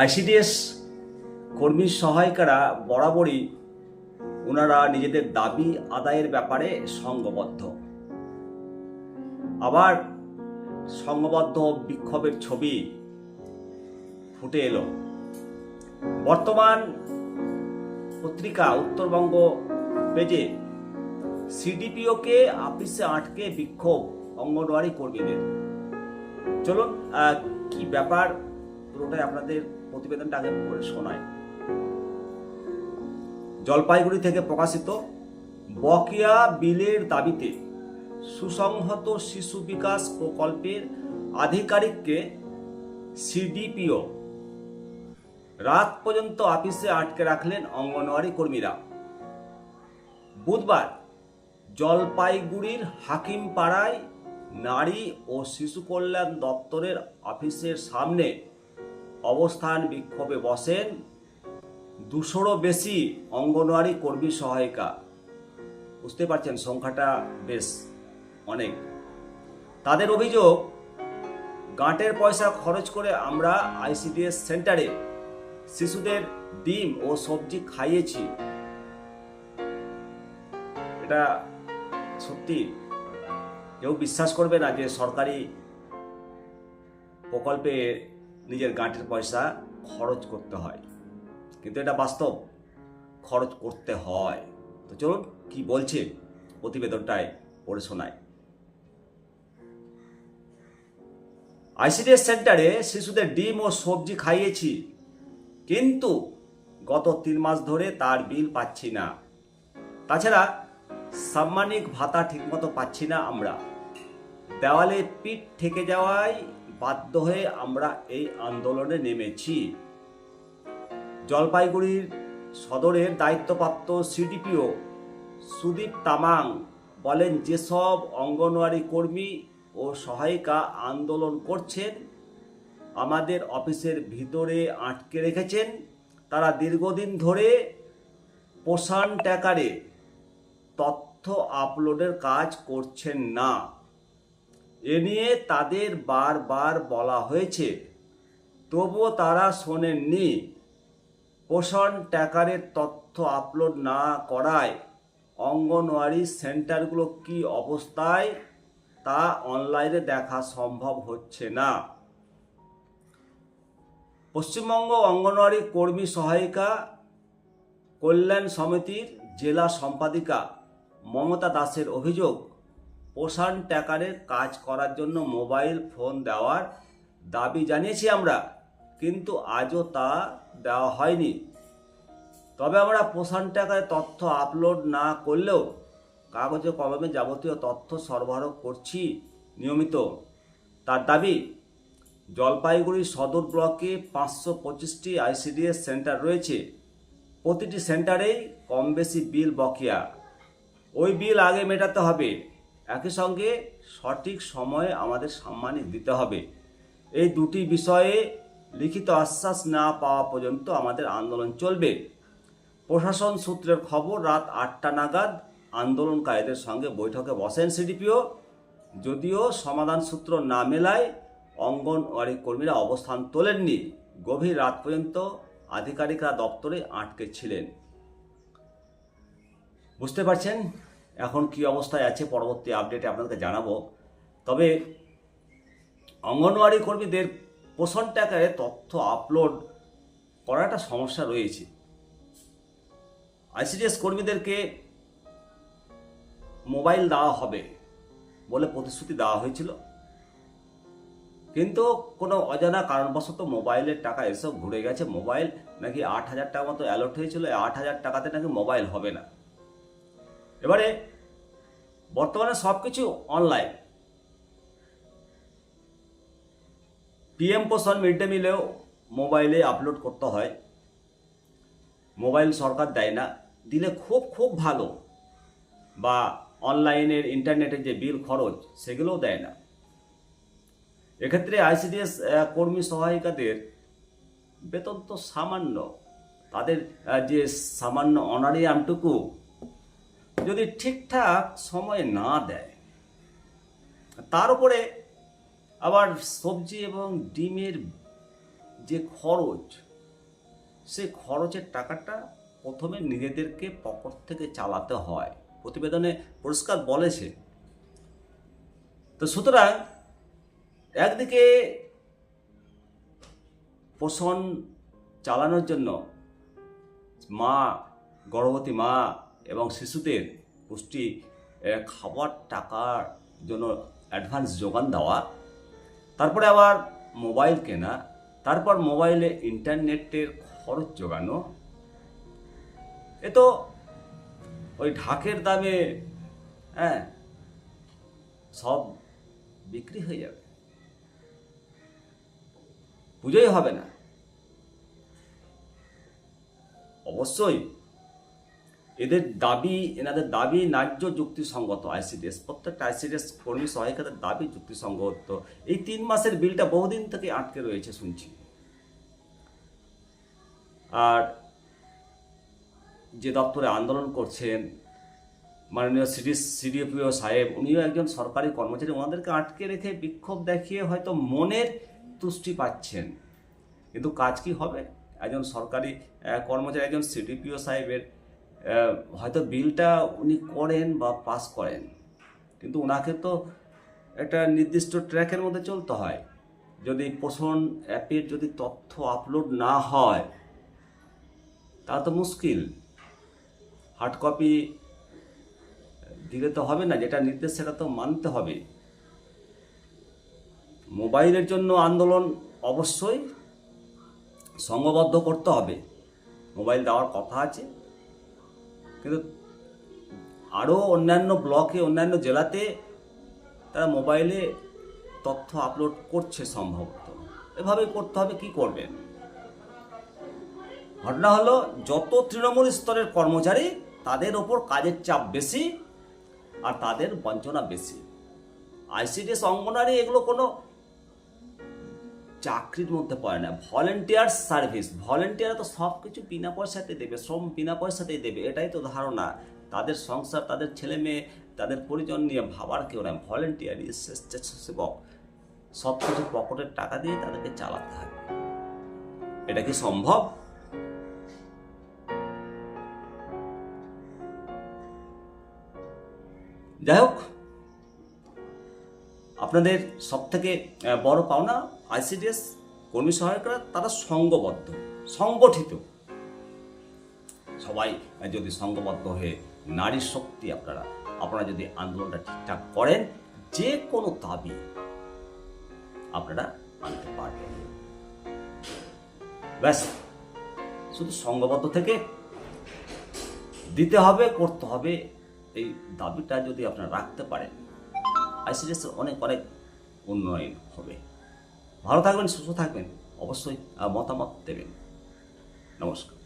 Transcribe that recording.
ICDS কর্মী সহায়িকারা বরাবরই ওনারা নিজেদের দাবি আদায়ের ব্যাপারে সঙ্গবদ্ধ। আবার সঙ্গবদ্ধ বিক্ষোভের ছবি ফুটে এলো। বর্তমান পত্রিকা উত্তরবঙ্গ পেজে সিডিপিওকে আপিসে আটকে বিক্ষোভ অঙ্গনওয়াড়ি কর্মীদের। চলুন কি ব্যাপার? পুরোটাই আপনাদের প্রতিবেদনটা আগে করে শোনায় জলপাইগুড়ি থেকে প্রকাশিত বকেয়া বিলের দাবিতে সুসংহত শিশু বিকাশ প্রকল্পের আধিকারিককে সিডিপিও। রাত পর্যন্ত অফিসে আটকে রাখলেন অঙ্গনওয়াড়ি কর্মীরা। বুধবার জলপাইগুড়ির হাকিমপাড়ায় নারী ও শিশু কল্যাণ দপ্তরের অফিসের সামনে অবস্থান বিক্ষোভে বসেন দুশোরও বেশি অঙ্গনওয়াড়ি কর্মী সহায়িকা। বুঝতে পারছেন সংখ্যাটা বেশ অনেক। তাদের অভিযোগ, গাঁটের পয়সা খরচ করে আমরা আইসিডিএস সেন্টারে শিশুদের ডিম ও সবজি খাইয়েছি। এটা সত্যি কেউ বিশ্বাস করবে না যে সরকারি প্রকল্পে নিজের গাঁটের পয়সা খরচ করতে হয়। কিন্তু এটা বাস্তব। খরচ করতে হয়। তো চলুন কি বলছে প্রতিবেদনটায় পড়ে শোনায় আইসিডিএস সেন্টারে শিশুদের ডিম ও সবজি খাইয়েছি। কিন্তু গত তিন মাস ধরে তার বিল পাচ্ছি না। তাছাড়া সাম্মানিক ভাতা ঠিকমতো পাচ্ছি না আমরা। দেওয়ালে পিঠ থেকে যাওয়ায় বাধ্য হয়ে আমরা এই আন্দোলনে নেমেছি। জলপাইগুড়ির সদরের দায়িত্বপ্রাপ্ত সিডিপিও সুদীপ তামাং বলেন, যেসব অঙ্গনওয়াড়ি কর্মী ও সহায়িকা আন্দোলন করছেন, আমাদের অফিসের ভিতরে আটকে রেখেছেন, তারা দীর্ঘদিন ধরে পোষণ ট্যাকারে তথ্য আপলোডের কাজ করছেন না। এ নিয়ে তাদের বারবার বলা হয়েছে। তবুও তারা শোনেননি। পোষণ ট্যাকারের তথ্য আপলোড না করায় অঙ্গনওয়াড়ি সেন্টারগুলো কি অবস্থায় তা অনলাইনে দেখা সম্ভব হচ্ছে না। পশ্চিমবঙ্গ অঙ্গনওয়াড়ি কর্মী সহায়িকা কল্যাণ সমিতির জেলা সম্পাদিকা মমতা দাসের অভিযোগ পোষণ ট্যাকারের কাজ করার জন্য মোবাইল ফোন দেওয়ার দাবি জানিয়েছি আমরা, কিন্তু আজও তা দেওয়া হয়নি। তবে আমরা পোষণ ট্যাকারের তথ্য আপলোড না করলেও কাগজে কলমে যাবতীয় তথ্য সরবরাহ করছি নিয়মিত। তার দাবি, জলপাইগুড়ি সদর ব্লকে পাঁচশো পঁচিশটি আইসিডিএস সেন্টার রয়েছে। প্রতিটি সেন্টারেই কম বেশি বিল বকেয়া। ওই বিল আগে মেটাতে হবে। একই সঙ্গে সঠিক সময়ে আমাদের সম্মানিত দিতে হবে। এই দুটি বিষয়ে লিখিত আশ্বাস না পাওয়া পর্যন্ত আমাদের আন্দোলন চলবে। প্রশাসন সূত্রের খবর, রাত আটটা নাগাদ আন্দোলনকারীদের সঙ্গে বৈঠকে বসেন সিডিপিও। যদিও সমাধান সূত্র না মেলায় অঙ্গনওয়াড়ি কর্মীরা অবস্থান তোলেননি। গভীর রাত পর্যন্ত আধিকারিকরা দপ্তরে আটকে ছিলেন। বুঝতে পারছেন? এখন কি অবস্থায় আছে পরবর্তী আপডেটে আপনাদেরকে জানাব। তবে অঙ্গনওয়াড়ি কর্মীদের পোষণ ট্যাকারে তথ্য আপলোড করার একটা সমস্যা রয়েছে। আইসিডিএস কর্মীদেরকে মোবাইল দেওয়া হবে বলে প্রতিশ্রুতি দেওয়া হয়েছিল। কিন্তু কোনো অজানা কারণবশত মোবাইলের টাকা এসব ঘুরে গেছে। মোবাইল নাকি আট হাজার টাকা মতো অ্যালট হয়েছিল। আট হাজার টাকাতে নাকি মোবাইল হবে না। এবারে বর্তমানে সব কিছু online PM Poshan mid day মিলেও মোবাইলে আপলোড করতে হয়। মোবাইল সরকার দেয় না, দিলে খুব খুব ভালো। বা অনলাইনের ইন্টারনেটের যে বিল খরচ, সেগুলোও দেয় না। এক্ষেত্রে আইসিডিএস কর্মী সহায়িকাদের বেতন তো সামান্য। তাদের যে সামান্য অনারিয়ামটুকু যদি ঠিকঠাক সময়ে না দেয়, তার উপরে আবার সবজি এবং ডিমের যে খরচ, সে খরচের টাকাটা প্রথমে নিজেদেরকে পকেট থেকে চালাতে হয়। প্রতিবেদনে পরিষ্কার বলেছে। তো সুতরাং একদিকে পোষণ চালানোর জন্য মা, গর্ভবতী মা এবং শিশুদের পুষ্টি খাবার, টাকার জন্য অ্যাডভান্স যোগান দেওয়া, তারপরে আবার মোবাইল কেনা, তারপর মোবাইলে ইন্টারনেটের খরচ জোগানো। এ তো ওই ঢাকের দামে হ্যাঁ সব বিক্রি হয়ে যাবে। পুজোই হবে না। অবশ্যই এদের দাবি, এনাদের দাবি ন্যায্য যুক্তিসঙ্গত, আইসিডিএস। প্রত্যেকটা আইসিডিএস কর্মী সহায়িকাদের দাবি যুক্তিসঙ্গত। এই তিন মাসের বিলটা বহুদিন থেকে আটকে রয়েছে, শুনছি। আর যে দপ্তরে আন্দোলন করছেন মাননীয় সিডি, সিডিপিও সাহেব, উনিও একজন সরকারি কর্মচারী। ওনাদেরকে আটকে রেখে বিক্ষোভ দেখিয়ে হয়তো মনের তুষ্টি পাচ্ছেন। কিন্তু কাজ কি হবে? একজন সরকারি কর্মচারী, একজন সিডিপিও সাহেবের হয়তো বিলটা উনি করেন বা পাস করেন। কিন্তু ওনাকে তো একটা নির্দিষ্ট ট্র্যাকের মধ্যে চলতে হয়। যদি পোষণ অ্যাপের যদি তথ্য আপলোড না হয় তা তো মুশকিল। হার্ড কপি দিলে তো হবে না, যেটা নির্দেশ সেটা তো মানতে হবে। মোবাইলের জন্য আন্দোলন অবশ্যই সংঘবদ্ধ করতে হবে। মোবাইল দেওয়ার কথা আছে। কিন্তু আরও অন্যান্য ব্লকে, অন্যান্য জেলাতে তারা মোবাইলে তথ্য আপলোড করছে সম্ভবত। এভাবে করতে হবে, কি করবেন? ঘটনা হলো, যত তৃণমূল স্তরের কর্মচারী, তাদের ওপর কাজের চাপ বেশি আর তাদের বঞ্চনা বেশি। আইসিডিএস অঙ্গনারী এগুলো কোনো চাকরির মধ্যে পড়ে না। ভলেন্টিয়ার সার্ভিস ভলেন্টিয়ার তো সব কিছু বিনা পয়সাতে দেবে, শ্রম বিনা পয়সাতেই দেবে, এটাই তো ধারণা। তাদের সংসার, তাদের ছেলে মেয়ে, তাদের পরিজন নিয়ে ভাবার কেউ না ভলেন্টিয়ার স্বেচ্ছাসেবক। সব কিছু পকেটের টাকা দিয়ে তাদেরকে চালাতে হবে এটা কি সম্ভব? যাই হোক, আপনাদের সব থেকে বড় পাওনা আইসিডিএস কর্মী সহায়করা, তারা সংঘবদ্ধ সংগঠিত। সবাই যদি সংঘবদ্ধ হয়ে নারী শক্তি আপনারা আপনারা যদি আন্দোলনটা ঠিকঠাক করেন, যে কোনো দাবি আপনারা আনতে পারবেন। ব্যাস, শুধু সংঘবদ্ধ থেকে দিতে হবে, করতে হবে, এই দাবিটা যদি আপনারা রাখতে পারেন আইসিডিএস অনেক অনেক উন্নয়ন হবে। ভালো থাকবেন সুস্থ থাকবেন। অবশ্যই মতামত দেবেন। নমস্কার।